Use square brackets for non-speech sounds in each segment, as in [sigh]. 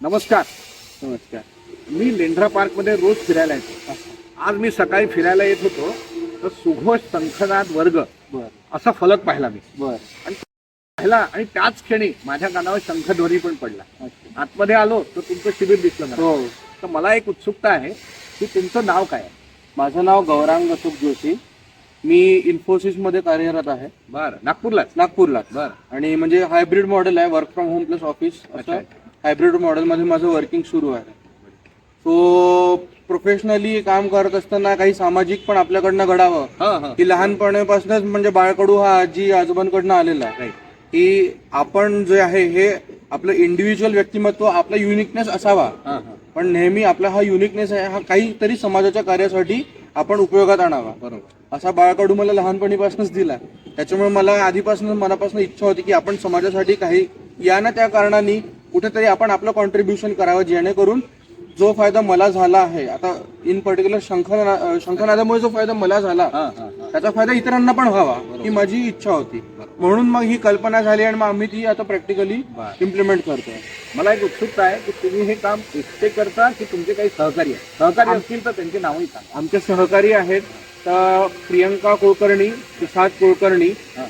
नमस्कार. नमस्कार. मी लेंढरा पार्कमध्ये रोज फिरायला येतो. आज मी सकाळी फिरायला येत होतो. तर सुघोष संखनाद वर्ग बर. असा फलक पाहिला मी. बर. पाहिला आणि त्याच क्षणी माझ्या कानावर शंखध्वनी पण पडला. आतमध्ये आलो तर तुमचं शिबिर दिसलं हो. तर मला एक उत्सुकता आहे की तुमचं नाव काय आहे? माझं नाव गौरांग अशोक जोशी. मी इन्फोसिसमध्ये कार्यरत आहे. बरं. नागपूरलाच? नागपूरला बरं. आणि म्हणजे हायब्रिड मॉडेल आहे work from home plus office. असं हायब्रिड मॉडेल मध्ये माझं वर्किंग सुरू आहे. सो प्रोफेशनली काम करत असताना काही सामाजिक पण आपल्याकडनं घडावं. हां हां. की लहानपणापासूनच म्हणजे बाळकडू हा आजी आजोबांकडनं आलेला आहे. की आपण जे आहे हे आपलं इंडिव्हिज्युअल व्यक्तिमत्व आपला युनिकनेस असावा. पण नेहमी आपला हा युनिकनेस आहे हा काहीतरी समाजाच्या कार्यासाठी आपण उपयोगात आणावा. बरोबर. असा बाळकडू मला लहानपणीपासूनच दिला. त्याच्यामुळे मला आधीपासून मनापासून इच्छा होती की आपण समाजासाठी काही या ना त्या कारणाने कुठेतरी आपण आपलं कॉन्ट्रीब्युशन करावं जेणेकरून जो फायदा मला झाला आहे आता इन पर्टिक्युलर शंखना शंखनादामुळे जो फायदा मला झाला त्याचा फायदा इतरांना पण व्हावा ही माझी इच्छा होती. म्हणून मग ही कल्पना झाली आणि मग आम्ही ती आता प्रॅक्टिकली. इम्प्लिमेंट करतोय. मला एक उत्सुकता आहे की तुम्ही हे काम एकटे करता की तुमचे काही सहकारी आहे सहकारी असतील तर त्यांची नावही सांगा. आमचे सहकारी आहेत तर प्रियंका कुलकर्णी प्रसाद कुलकर्णी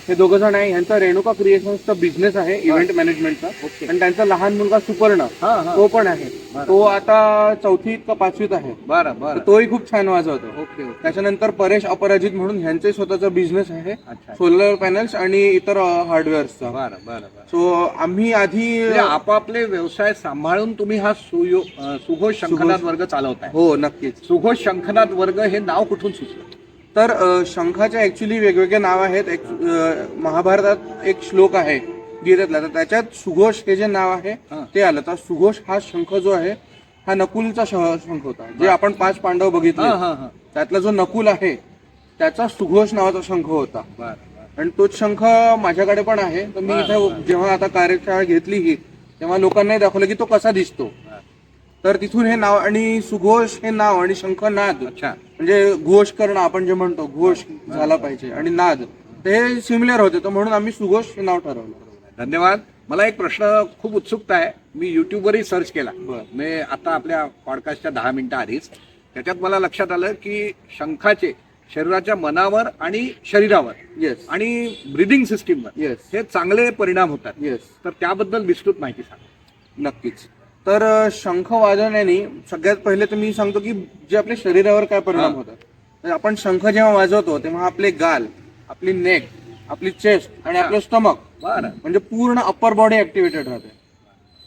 हा. दोघ जण आहे. यांचा रेणुका क्रिएशन्सचा बिझनेस आहे इव्हेंट मॅनेजमेंटचा आणि त्यांचा लहान मुलगा सुपर्ण तो पण आहे. तो आता चौथीत का पाचवीत आहे. बरं तोही खूप छान वाजवतो. ओके त्याच्यानंतर परेश अपराजित म्हणून ह्यांचे स्वतःचा बिझनेस आहे. सोलर पॅनल्स आणि इतर हार्डवेअरचा बरं बरं बरं. सो आम्ही आधी म्हणजे आपापले व्यवसाय सांभाळून तुम्ही हा सुयो सुघोष शंखनाद वर्ग चालवताय. हो नक्कीच. सुघोष शंखनाद वर्ग हे नाव कुठून सुचलं? तर अ, शंखाचे ऍक्च्युली वेगवेगळे नाव आहेत. महाभारतात एक श्लोक आहे गीतेतला. तर त्याच्यात सुघोष हे जे नाव आहे. ते आलं. तर सुघोष हा शंख जो आहे हा नकुलचा शंख होता. जे आपण पाच पांडव बघितले. त्यातला जो नकुल आहे त्याचा सुघोष नावाचा शंख होता. आणि तोच शंख माझ्याकडे पण आहे. तर मी इथे. जेव्हा आता कार्यशाळा घेतली ही तेव्हा लोकांनाही दाखवलं की तो कसा दिसतो. तर तिथून हे नाव आणि सुघोष हे नाव आणि शंखनाद अच्छा. म्हणजे घोष करणं आपण जे म्हणतो घोष झाला पाहिजे आणि नाद. ते सिमिलर होते. तर म्हणून आम्ही सुघोष हे नाव ठरवलं. धन्यवाद. मला एक प्रश्न खूप उत्सुकता आहे. मी युट्यूबवरही सर्च केला. बरं. मी आता आपल्या पॉडकास्टच्या दहा मिनिटं आधीच. त्याच्यात मला लक्षात आलं की शंखाचे शरीराच्या मनावर आणि शरीरावर येस आणि ब्रिदिंग सिस्टीमवर येस हे चांगले परिणाम होतात. येस तर त्याबद्दल विस्तृत माहिती सांगा. नक्कीच. तर शंख वाजवण्याने सगळ्यात पहिले तर मी सांगतो की जे आपल्या शरीरावर काय परिणाम. होतात तर आपण शंख जेव्हा वाजवतो तेव्हा आपले गाल आपली नेक आपली चेस्ट आणि. आपलं स्टमक म्हणजे पूर्ण अप्पर बॉडी ऍक्टिव्हेटेड राहते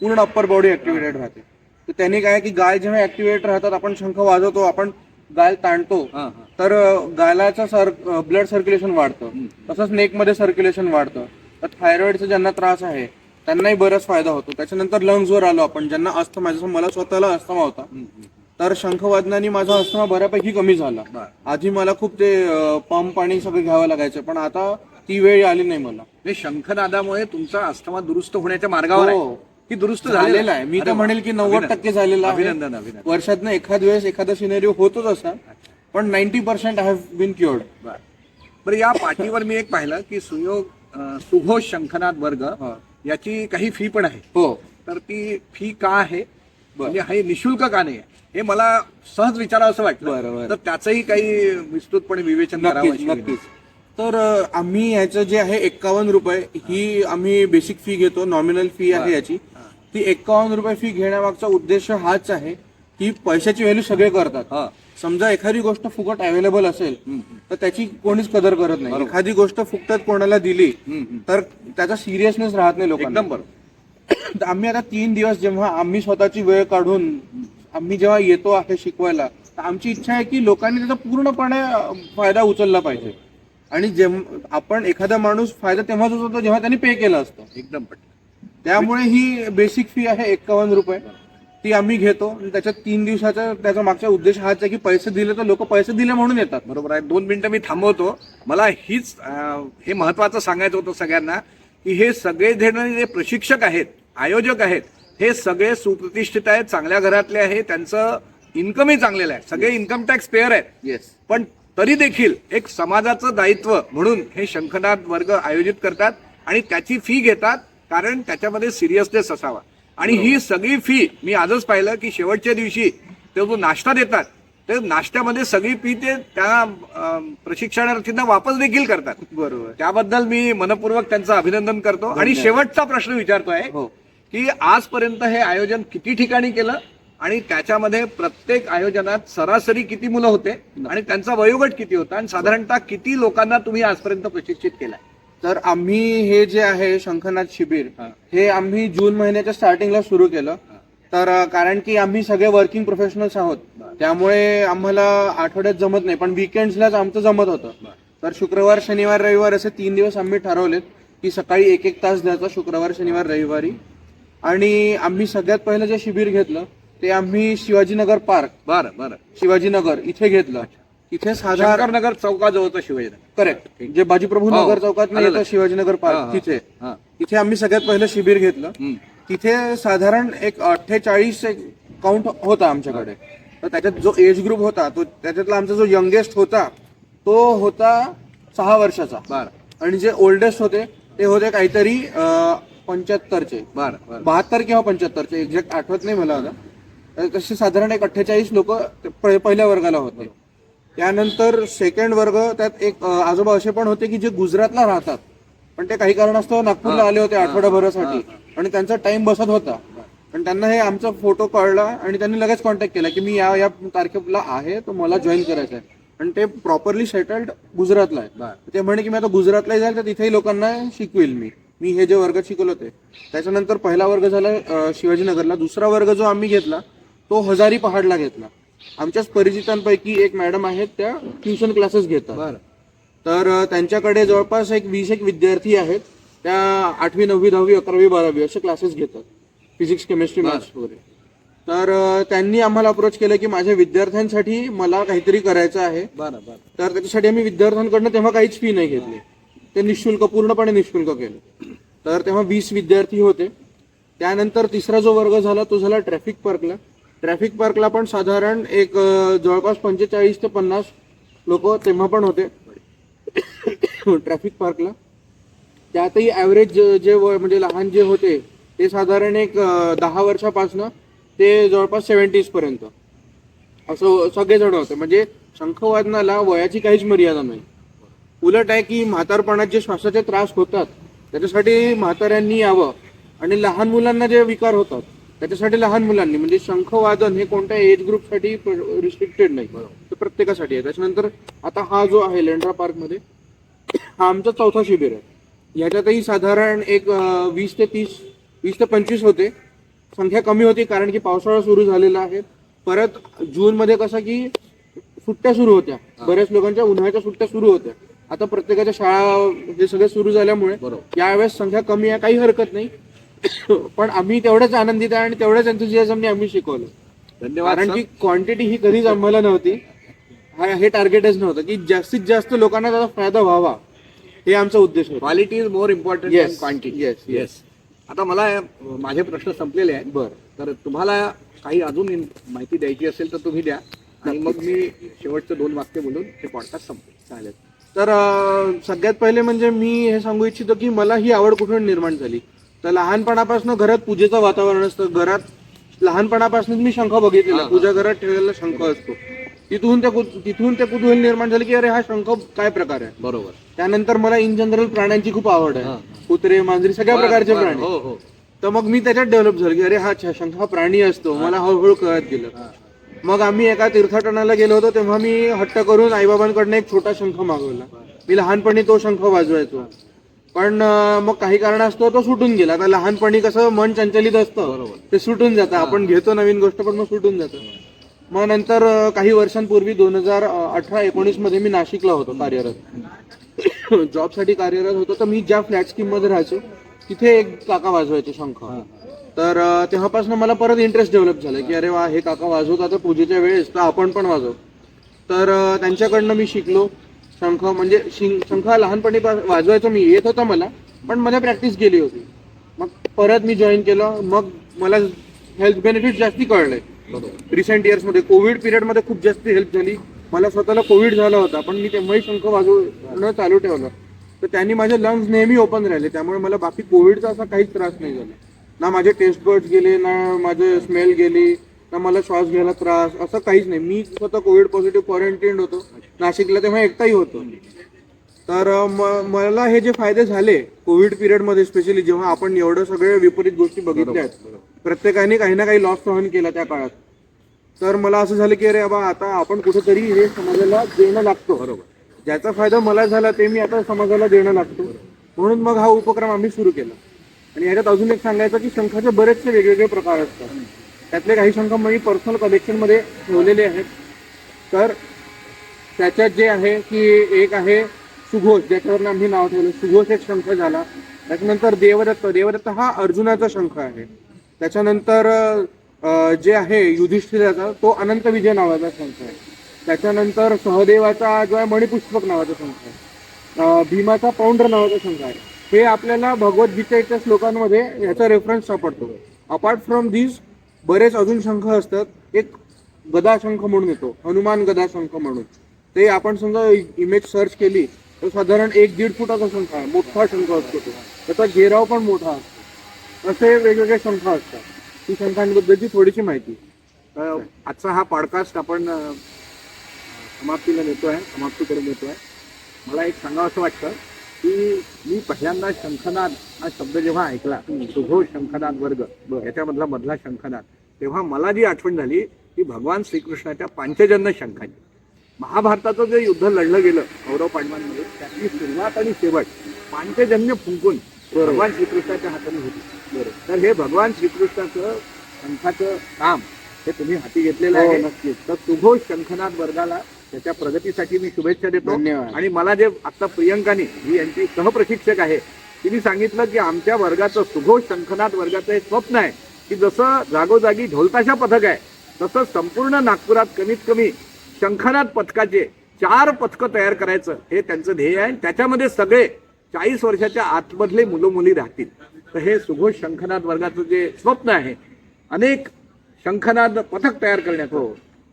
पूर्ण अप्पर बॉडी ऍक्टिव्हेटेड राहते तर त्यांनी काय की गाल जेव्हा ऍक्टिव्हेट राहतात आपण शंख वाजवतो आपण गाल ताणतो तर गालाचं सर ब्लड सर्क्युलेशन वाढतं. तसंच नेकमध्ये सर्क्युलेशन वाढतं तर थायरॉइडचा ज्यांना त्रास आहे त्यांनाही बराच फायदा होतो. त्याच्यानंतर लंग्सवर आलो आपण ज्यांना अस्थमा जसं मला स्वतःला अस्थमा होता. तर शंखवादनाने माझा अस्थमा बऱ्यापैकी कमी झाला. आधी मला खूप ते पंप पाणी सगळं घ्यावं लागायचं पण आता ती वेळ आली नाही मला. हे शंखनादामुळे तुमचा अस्थमा दुरुस्त होण्याच्या मार्गावर आहे. हो. की दुरुस्त झालेला आहे. मी तर. म्हणेल की नव्वद. टक्के झालेला अभिनंदन वर्षातनं एखाद वेळेस एखादा सिनेरिओ होतोच असा पण ninety percent I have been cured बरं. या पाठीवर मी एक पाहिलं की सुयोग सुघोष शंखनाद वर्ग याची काही फी पण आहे. हो. तर ती फी का आहे? म्हणजे हे निशुल्क का नाही आहे? हे मला सहज विचारावं असं वाटलं. तर त्याचंही काही विस्तृतपणे विवेचन करावं तर आम्ही याचं जे आहे एक्कावन्न रुपये ही आम्ही बेसिक फी घेतो नॉमिनल फी आहे. याची. ती एक्कावन्न रुपये फी घेण्यामागचा उद्देश हाच आहे की पैशाची व्हॅल्यू सगळे करतात. हा. समजा एखादी गोष्ट फुकट अवेलेबल असेल तर त्याची कोणीच कदर करत नाही. बरोबर. एखादी गोष्ट फुकटात कोणाला दिली हम्म. तर त्याचा सिरियसनेस राहत नाही लोकांना. एकदम बरोबर. [coughs] तर आम्ही आता तीन दिवस जेव्हा आम्ही स्वतःची वेळ काढून आम्ही जेव्हा येतो आहे शिकवायला तर आमची इच्छा आहे की लोकांनी त्याचा पूर्णपणे अं, फायदा उचलला पाहिजे. आणि जेव्हा आपण एखादा माणूस फायदा तेव्हाच उचलतो जेव्हा त्यांनी पे केलं असतं. एकदम पटलं त्यामुळे ही बेसिक फी आहे एक्कावन्न रुपये. ती आम्ही घेतो. आणि त्याच्यात तीन दिवसाचा त्याचा मागचा उद्देश हाच आहे की पैसे दिले तर लोक पैसे दिले म्हणून येतात. बरोबर आहे. दोन मिनिटं मी थांबवतो. मला हीच हे महत्वाचं सांगायचं होतं सगळ्यांना की हे सगळे जे प्रशिक्षक आहेत आयोजक आहेत हे सगळे सुप्रतिष्ठित आहेत चांगल्या घरातले आहेत त्यांचं इन्कमही चांगलेलं आहे. सगळे इन्कम टॅक्स पेअर आहेत. येस पण तरी देखील एक समाजाचं दायित्व म्हणून हे शंखनाद वर्ग आयोजित करतात आणि त्याची फी घेतात कारण त्याच्यामध्ये सिरियसनेस असावा. आणि ही सगळी फी मी आजच पाहिलं की शेवटच्या दिवशी ते जो नाश्ता देतात. ते नाश्त्यामध्ये सगळी फी ते त्या प्रशिक्षणार्थींना वापस देखील करतात. बरोबर. त्याबद्दल मी मनपूर्वक त्यांचं अभिनंदन करतो. आणि शेवटचा प्रश्न विचारतोय हो. की आजपर्यंत हे आयोजन किती ठिकाणी केलं? आणि त्याच्यामध्ये प्रत्येक आयोजनात सरासरी किती मुलं होते? आणि त्यांचा वयोगट किती होता? आणि साधारणतः किती लोकांना तुम्ही आजपर्यंत प्रशिक्षित केलाय? तर आम्ही हे जे आहे शंखनाथ शिबिर हा. आम्ही जून महिन्याच्या स्टार्टिंगला सुरू केलं. तर कारण की आम्ही सगळे वर्किंग प्रोफेशनल्स आहोत. त्यामुळे आम्हाला आठवड्यात जमत नाही पण विकेंड्सलाच आमचं जमत होतं. तर शुक्रवार शनिवार रविवार असे तीन दिवस आम्ही ठरवलेत की सकाळी एक एक तास द्यायचा शुक्रवार शनिवार रविवारी. आणि आम्ही सगळ्यात पहिलं जे शिबिर घेतलं ते आम्ही शिवाजीनगर पार्क बरं बरं. शिवाजीनगर इथे घेतलं. तिथे साधारण शंकरनगर चौकाजवळचं शिवाजीनगर. करेक्ट जे बाजीप्रभू हो, नगर चौकात येतं लक्षात. शिवाजीनगर हा, पार्क हा. तिथे. हा. तिथे आम्ही सगळ्यात पहिलं शिबिर घेतलं. हम्म. तिथे साधारण एक अठ्ठेचाळीस एक काउंट होता आमच्याकडे. तर त्याच्यात जो एज ग्रुप होता तो त्याच्यातला आमचा जो यंगेस्ट होता तो होता सहा वर्षाचा. बरं. आणि जे ओल्डेस्ट होते ते होते काहीतरी पंच्याहत्तरचे. बरं बरं. बहात्तर किंवा पंच्याहत्तरचे. एक्झॅक्ट आठवत नाही मला आता. तर तसे साधारण एक अठ्ठेचाळीस लोक पहिल्या वर्गाला होते. त्यानंतर सेकंड वर्ग त्यात एक आजोबा असे पण होते की जे गुजरातला राहतात. पण ते काही कारणास्तव नागपूरला आले होते आठवड्याभरासाठी आणि त्यांचा टाइम बसत होता. पण त्यांना हे आमचा फोटो कळला आणि त्यांनी लगेच कॉन्टॅक्ट केला की मी या या तारखेला आहे तो मला जॉईन करायचं आहे. आणि ते प्रॉपरली सेटल्ड गुजरातला आहे. ते म्हणे की मी आता गुजरातला जाईल तर तिथेही लोकांना शिकवेल मी. मी हे जे वर्ग शिकवलं ते. त्याच्यानंतर पहिला वर्ग झाला शिवाजीनगरला. दुसरा वर्ग जो आम्ही घेतला तो हजारी पहाडला घेतला. आमच्याच परिचितांपैकी एक मॅडम आहेत त्या ट्युशन क्लासेस घेतात. बरं. तर त्यांच्याकडे जवळपास एक वीस एक विद्यार्थी आहेत त्या आठवी नववी दहावी अकरावी बारावी असे क्लासेस घेतात फिजिक्स केमिस्ट्री मॅथ्स वगैरे. तर त्यांनी आम्हाला अप्रोच केलं की माझ्या विद्यार्थ्यांसाठी मला काहीतरी करायचं आहे. बरं बरं. तर त्याच्यासाठी आम्ही विद्यार्थ्यांकडनं तेव्हा काहीच फी नाही घेतली. ते निशुल्क पूर्णपणे निशुल्क केलं. तर तेव्हा वीस विद्यार्थी होते. त्यानंतर तिसरा जो वर्ग झाला तो झाला ट्रॅफिक पार्कला ट्रॅफिक पार्कला पण साधारण एक जवळपास पंचेचाळीस ते पन्नास लोक तेव्हा पण होते. ट्रॅफिक पार्कला. त्यातही ॲव्हरेज जे वय म्हणजे लहान जे होते ते साधारण एक दहा वर्षापासनं ते जवळपास सेवन्टीजपर्यंत असं सगळेजण होते. म्हणजे शंखवादनाला वयाची काहीच मर्यादा नाही. उलट आहे की म्हातारपणात जे श्वासाचे त्रास होतात त्याच्यासाठी म्हाताऱ्यांनी यावं आणि लहान मुलांना जे विकार होतात त्याच्यासाठी लहान मुलांनी म्हणजे शंखवादन हे कोणत्या एज ग्रुपसाठी रिस्ट्रिक्टेड नाही. ते प्रत्येकासाठी आहे. त्याच्यानंतर आता हा जो आहे लेंड्रा पार्कमध्ये हा आमचा चौथा शिबिर आहे. याच्यातही साधारण एक वीस ते तीस वीस ते पंचवीस होते. संख्या कमी होती कारण की पावसाळा सुरू झालेला आहे. परत जून मध्ये कसं की सुट्ट्या सुरू होत्या. बऱ्याच लोकांच्या उन्हाळ्याच्या सुट्ट्या सुरू होत्या. आता प्रत्येकाच्या शाळा हे सगळे सुरू झाल्यामुळे. यावेळेस संख्या कमी आहे काही हरकत नाही. पण आम्ही तेवढ्याच आनंदित आहे आणि तेवढ्याच एन्थुझियाझमने आम्ही शिकवलं. धन्यवाद कारण. की क्वांटिटी ही कधीच आम्हाला नव्हती. हा- हे टार्गेटच नव्हतं की जास्तीत जास्त लोकांना त्याचा फायदा व्हावा. हे आमचा उद्देश होता. Quality is more important quantity yes. Yes आता मला माझे प्रश्न संपलेले आहेत. बरं. तर तुम्हाला काही अजून माहिती द्यायची असेल तर तुम्ही द्या. आणि मग मी शेवटचं दोन वाक्य बोलून हे पॉडकास्ट संपतो चालेल. तर सगळ्यात पहिले म्हणजे मी हे सांगू इच्छितो की मला ही आवड कुठून निर्माण झाली? तर लहानपणापासून घरात पूजेचं वातावरण असतं. घरात लहानपणापासून मी शंख बघितलेला. पूजा घरात ठेवलेला शंख असतो. तिथून ते कुत- तिथून ते कुतूहल निर्माण झाले की अरे हा शंख काय प्रकार आहे? बरोबर. त्यानंतर मला इन जनरल प्राण्यांची खूप आवड. आहे. कुत्रे मांजरी सगळ्या प्रकारचे प्राणी. हो हो. तर मग मी त्याच्यात डेव्हलप झालो की अरे हा छ- शंख हा प्राणी असतो. मला हळूहळू कळत गेलं. मग आम्ही एका तीर्थाटनाला गेलो होतो. तेव्हा मी हट्ट करून आईबाबांकडनं एक छोटा शंख मागवला. मी लहानपणी तो शंख वाजवायचो. पण मग काही कारणास्तव तो सुटून गेला. आता लहानपणी कसं मन चंचलित असतं. ते सुटून जातं. आपण घेतो नवीन गोष्ट पण मग सुटून जातं. मग नंतर काही वर्षांपूर्वी दोन हजार अठरा एकोणीसमध्ये मी नाशिकला होतो कार्यरत. [coughs] जॉबसाठी कार्यरत होतो. तर मी ज्या फ्लॅट स्कीममध्ये राहायचो तिथे एक काका वाजवायचे शंख. तर तेव्हापासून मला परत इंटरेस्ट डेव्हलप झाला की अरे वा हे काका वाजवतात पूजेच्या वेळेस तर आपण पण वाजव. तर त्यांच्याकडनं मी शिकलो. शंख म्हणजे शंख लहानपणी वाजवायचो मी येत होता मला पण मध्ये प्रॅक्टिस केली होती. मग परत मी जॉईन केलं मग मला हेल्थ बेनिफिट जास्ती कळले. रिसेंट इयर्समध्ये कोविड पिरियडमध्ये खूप जास्त हेल्प झाली. मला स्वतःला कोविड झाला होता पण मी तेव्हाही शंख वाजवणं चालू ठेवलं. तर त्यांनी माझे लंग्स नेहमी ओपन राहिले त्यामुळे मला बाकी कोविडचा असा काहीच त्रास नाही झाला. ना माझे टेस्ट बर्ड्स गेले ना माझे स्मेल गेली. ना मला श्वास घ्यायला त्रास असं काहीच नाही. मी स्वतः कोविड पॉझिटिव्ह क्वारंटीन होतो. नाशिकला तेव्हा एकटाही होतो. तर मला हे जे फायदे झाले कोविड पिरियडमध्ये स्पेशली जेव्हा आपण एवढं सगळे विपरीत गोष्टी बघितल्या प्रत्येकाने काही ना काही लॉस सहन केला त्या काळात. तर मला असं झालं की अरे बाबा आता आपण कुठेतरी हे समाजाला देणं लागतो. बरोबर. ज्याचा फायदा मला झाला ते मी आता समाजाला देणं लागतो. म्हणून मग हा उपक्रम आम्ही सुरू केला. आणि ह्याच्यात अजून एक सांगायचं की शंखाचे बरेचसे वेगवेगळे प्रकार असतात. त्यातले काही शंख मी पर्सनल कलेक्शनमध्ये ठेवलेले आहेत. तर त्याच्यात जे आहे की एक आहे सुघोष ज्याच्यावर आम्ही नाव ठेवलं. सुघोष एक शंख झाला. त्याच्यानंतर देवदत्त. देवदत्त हा अर्जुनाचा शंख आहे. त्याच्यानंतर जे आहे युधिष्ठिराचा तो अनंत विजय नावाचा शंख आहे. त्याच्यानंतर सहदेवाचा जो आहे मणिपुष्पक नावाचा शंख आहे. भीमाचा पौंड्र नावाचा शंख आहे. हे आपल्याला भगवद्गीतेच्या श्लोकांमध्ये याचा रेफरन्स सापडतो. अपार्ट फ्रॉम दिस बरेच अजून शंख असतात एक गदा शंख म्हणून येतो हनुमान गदा शंख म्हणून. ते आपण समजा इमेज सर्च केली तर साधारण एक दीड फुटाचा शंख आहे मोठा शंख असतो तो. त्याचा घेराव पण मोठा असतो. असे वेगवेगळे शंख असतात. ही शंखांबद्दलची थोडीशी माहिती. तर आजचा हा पॉडकास्ट आपण समाप्तीला नेतो आहे समाप्तीकडे नेतो आहे मला एक सांगावं असं वाटतं की मी पहिल्यांदा शंखनाद हा शब्द जेव्हा ऐकला सुघोष शंखनाद वर्ग याच्यामधला मधला शंखनाद तेव्हा मला जी आठवण झाली ती भगवान श्रीकृष्णाच्या पांचजन्य शंखाची. महाभारताचं जे युद्ध लढलं गेलं कौरव पांडवांमध्ये त्याची सुरुवात आणि शेवट पांचजन्य फुंकून भगवान श्रीकृष्णाच्या हाताने होती. तर हे भगवान श्रीकृष्णाचं शंखाचं काम हे तुम्ही हाती घेतलेलं हो, आहे. नक्कीच. तर सुघोष शंखनाद वर्गाला त्याच्या प्रगतीसाठी मी शुभेच्छा देतो. आणि मला जे आता प्रियंकानी ही यांची सहप्रशिक्षक आहे तिने सांगितलं की आमच्या वर्गाचं सुघोष शंखनाद वर्गाचं एक स्वप्न आहे की जसं जागोजागी ढोलताशा पथक आहे तसं संपूर्ण नागपुरात कमीत कमी शंखनाद पथकाचे चार पथकं तयार करायचं हे त्यांचं ध्येय आहे. त्याच्यामध्ये सगळे चाळीस वर्षाच्या आतमधले मुलं मुली राहतील. तर हे सुघोष शंखनाद वर्गाचं जे स्वप्न आहे अनेक शंखनाद पथक तयार करण्याचं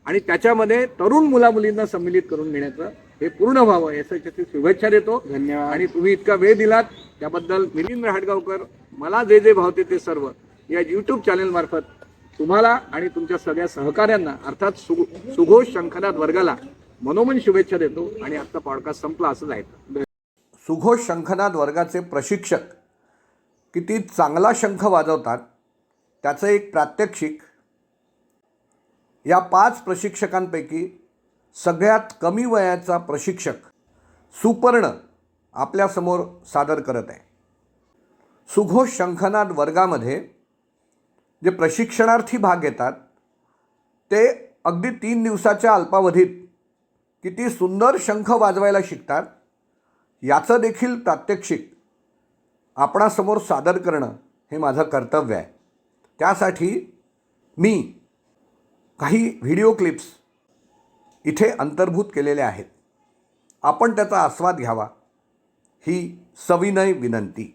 आणि त्याच्यामध्ये तरुण मुला मुलींना सम्मिलित करून घेण्याचं हे पूर्ण व्हावं यासाठी शुभेच्छा देतो. धन्यवाद. आणि तुम्ही इतका वेळ दिलात त्याबद्दल मिलिंद हाडगावकर मला जे जे भावते ते सर्व या युट्यूब चॅनेल मार्फत तुम्हाला आणि तुमच्या सगळ्या सहकाऱ्यांना अर्थात सु सुघोष शंखनाद वर्गाला मनोमन शुभेच्छा देतो आणि आजचा पॉडकास्ट संपला असं जायचं सुघोष शंखनाद वर्गाचे प्रशिक्षक किती चांगला शंख वाजवतात त्याचं एक प्रात्यक्षिक या पाच प्रशिक्षकांपैकी सगळ्यात कमी वयाचा प्रशिक्षक सुपर्ण आपल्यासमोर सादर करत आहे. सुघोष शंखनाद वर्गामध्ये जे प्रशिक्षणार्थी भाग घेतात ते अगदी तीन दिवसाच्या अल्पावधीत किती सुंदर शंख वाजवायला शिकतात याचं देखील प्रात्यक्षिक आपणासमोर सादर करणं हे माझं कर्तव्य आहे. त्यासाठी मी काही व्हिडिओ क्लिप्स इथे अंतर्भूत केलेल्या आहेत. आपण त्याचा आस्वाद घ्यावा. ही सविनय विनंती.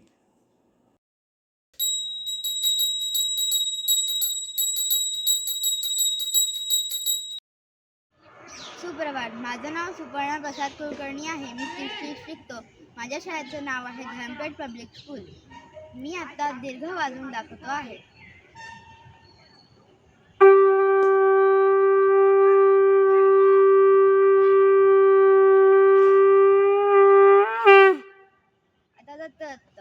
सुप्रभात. माझं नाव सुपर्णा प्रसाद कुलकर्णी आहे. मी तिसरीत शिकतो माझ्या शाळेचं नाव आहे धनपेठ पब्लिक स्कूल. मी आत्ता दीर्घ वाजून दाखवतो आहे. आता दत्त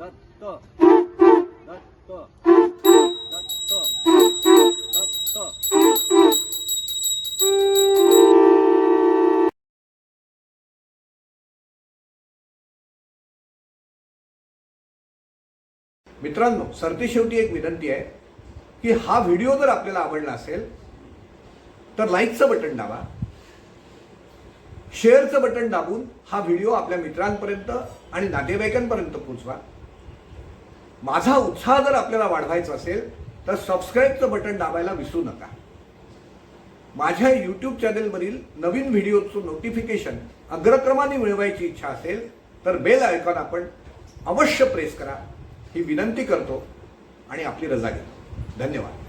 मित्रांनो दत्त शेवटी मित्रांनो सरतेशेवटी एक विनंती आहे की हा व्हिडिओ जर आपल्याला आवडला असेल तर लाईकचं बटन दाबा. शेअरचं बटन दाबून हा व्हिडिओ आपल्या मित्रांपर्यंत आणि नातेवाईकांपर्यंत पोचवा. माझा उत्साह जर आपल्याला वाढवायचा असेल तर सबस्क्राईबचं बटन दाबायला विसरू नका. माझ्या यूट्यूब चॅनेलवरील नवीन व्हिडिओचं नोटिफिकेशन अग्रक्रमाने मिळवायची इच्छा असेल तर बेल आयकॉन आपण अवश्य प्रेस करा. ही विनंती करतो आणि आपली रजा घेतो. धन्यवाद.